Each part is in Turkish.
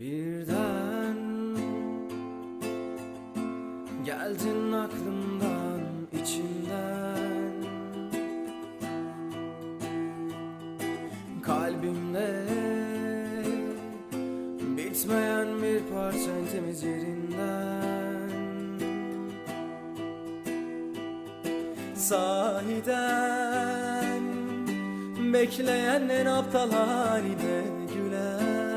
Birden geldin aklımdan içimden. Kalbimde bitmeyen bir parça temiz yerinden. Sahiden bekleyen en aptal haline gülen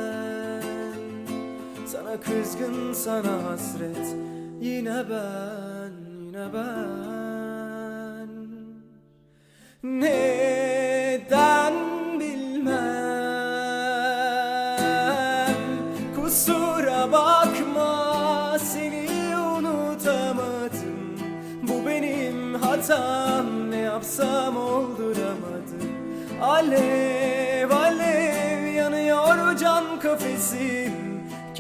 Sana kızgın sana hasret. Yine ben yine ben. Neden bilmem? Kusura bakma seni unutamadım. Bu benim hatam ne yapsam olduramadım. Alev alev yanıyor can kafesim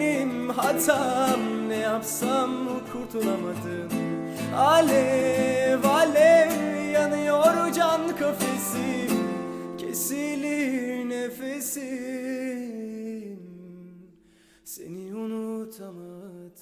benim hatam. Ne yapsam kurtulamadım. Alev alev yanıyor can kafesim Kesilir nefesim. Seni unutamadım